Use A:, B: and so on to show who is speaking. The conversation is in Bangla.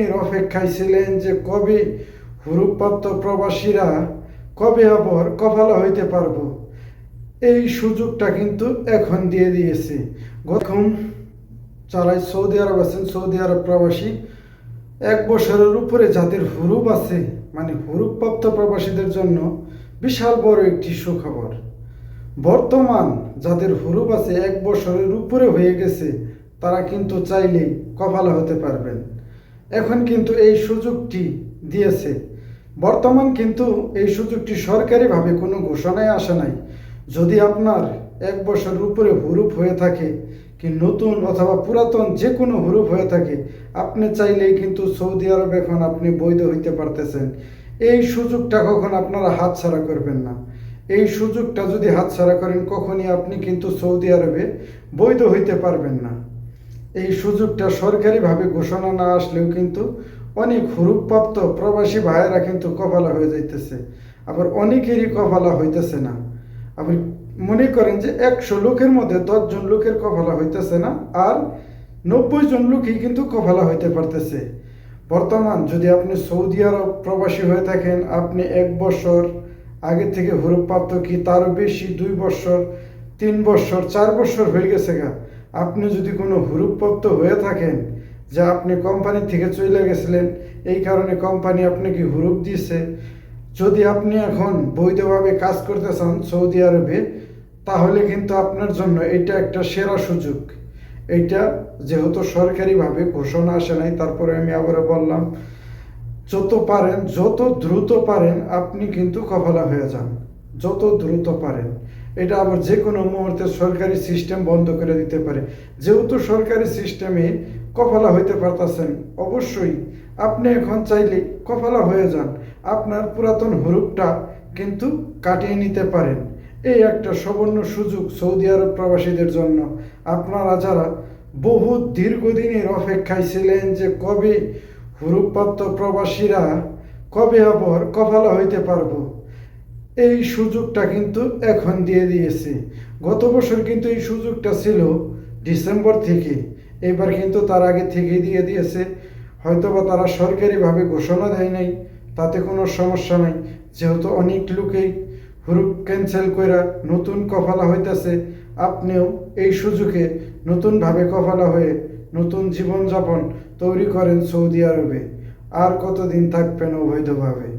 A: এর অপেক্ষায় ছিলেন যে কবে হুরুপ্রাপ্ত প্রবাসীরা, কবে আবার কপালা হইতে পারব, এই সুযোগটা কিন্তু এখন দিয়ে দিয়েছে। এখন যারা সৌদি আরব আছেন সৌদি আরব প্রবাসী। এক বছরের উপরে যাদের হুরুপ আছে মানে হুরুপ্রাপ্ত প্রবাসীদের জন্য বিশাল বড় একটি সুখবর। বর্তমান যাদের হুরুপ আছে, এক বছরের উপরে হয়ে গেছে, তারা কিন্তু চাইলেই কপালা হতে পারবেন। এখন কিন্তু এই সুযোগটি দিয়েছে। বর্তমান কিন্তু এই সুযোগটি সরকারিভাবে কোনো ঘোষণায় আসে নাই। যদি আপনার এক বছর উপরে হুরুপ হয়ে থাকে, কি নতুন অথবা পুরাতন যে কোনো হুরুপ হয়ে থাকে, আপনি চাইলেই কিন্তু সৌদি আরব এখন আপনি বৈধ হইতে পারতেছেন। এই সুযোগটা কখন আপনারা হাতছাড়া করবেন না। এই সুযোগটা যদি হাতছাড়া করেন, কখনই আপনি কিন্তু সৌদি আরবে বৈধ হইতে পারবেন না। এই সুযোগটা সরকারিভাবে ঘোষণা না আসলেও কিন্তু অনেক হুরুপ্রাপ্ত প্রবাসী ভাইয়েরা কিন্তু কপালা হয়ে যাইতেছে। আবার অনেকেরই কপালা হইতেছে না। আবার মনে করেন যে একশো লোকের মধ্যে দশজন লোকের কপালা হইতেছে না আর নব্বই জন লোকই কিন্তু কপালা হইতে পারতেছে। বর্তমান যদি আপনি সৌদি আরব প্রবাসী হয়ে থাকেন, আপনি এক বছর আগে থেকে হুরুপ্রাপ্ত কি তারও বেশি দুই বছর, তিন বছর, চার বছর হয়ে গেছে গা? আপনি যদি কোনো হুরুপ্রাপ্ত হয়ে থাকেন যে আপনি কোম্পানি থেকে চলে গেছিলেন, এই কারণে কোম্পানি আপনাকে হুরুপ দিয়েছে। যদি আপনি এখন বৈধভাবে কাজ করতে চান সৌদি আরবে, তাহলে কিন্তু আপনার জন্য এটা একটা সেরা সুযোগ। এইটা যেহেতু সরকারিভাবে ঘোষণা আসে নাই, তারপরে আমি আবারও বললাম, যত পারেন, যত দ্রুত পারেন, আপনি কিন্তু কফলা হয়ে যান। যত দ্রুত পারেন। এটা আবার যে কোনো মুহূর্তে সরকারি সিস্টেম বন্ধ করে দিতে পারে। যেহেতু সরকারি সিস্টেমে কফলা হইতে পারতেছেন, অবশ্যই আপনি এখন চাইলে কফলা হয়ে যান। আপনার পুরাতন হুরুপটা কিন্তু কাটিয়ে নিতে পারেন। এই একটা সুবর্ণ সুযোগ সৌদি আরব প্রবাসীদের জন্য। আপনারা যারা বহু দীর্ঘদিনের অপেক্ষায় ছিলেন যে কবে হুরুপ্রাপ্ত প্রবাসীরা কবে আবার কপালা হইতে পারব এই সুযোগটা কিন্তু এখন দিয়ে দিয়েছে। গত বছর কিন্তু এই সুযোগটা ছিল ডিসেম্বর থেকে। এবার কিন্তু তার আগে থেকে দিয়ে দিয়েছে। হয়তোবা তারা সরকারিভাবে ঘোষণা দেয় নাই, তাতে কোনো সমস্যা নাই। যেহেতু অনেক লোকেই হুরুপ ক্যান্সেল কইরা নতুন কফালা হইতেছে, আপনিও এই সুযোগে নতুনভাবে কফালা হয়ে নতুন জীবনযাপন তৈরি করেন সৌদি আরবে। আর কতদিন থাকবেন অবৈধভাবে?